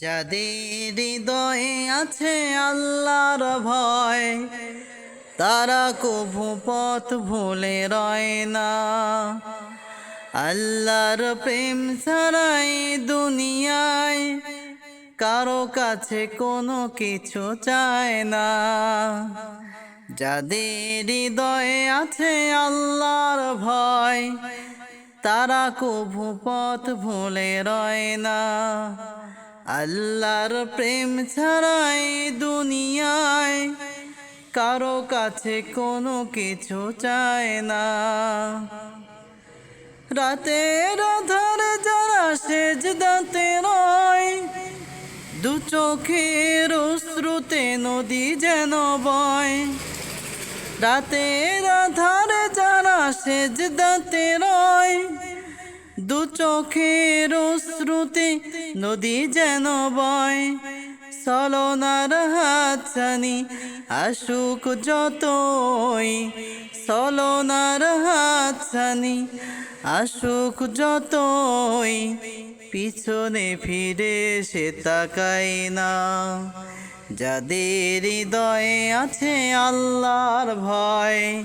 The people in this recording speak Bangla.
যাদের হৃদয়ে আছে আল্লাহর ভয়, তারা কভু পথ ভুলে রয় না। আল্লাহর প্রেম ছাড়াই দুনিয়ায় কারও কাছে কোনো কিছু চায় না। যাদের হৃদয়ে আছে আল্লাহর ভয়, তারা কভু পথ ভুলে রয় না। আল্লাহর প্রেম ছাড়াই দুনিয়ায় কারও কাছে কোনো কিছু চায় না। রাতের আধারে যারা সেজ দাঁতে রয়, দু চোখের শ্রুতে নদী যেন বয়। রাতের আধারে যারা সেজ দাঁতে দু চোখের শ্রুতি নদী যেন বয়। সলনার হাতছানি আশুক যতই। সলনার হাতছানি আশুক যতই। পিছনে ফিরে সে তাকায় না। যাদের হৃদয়ে আছে আল্লাহর ভয়।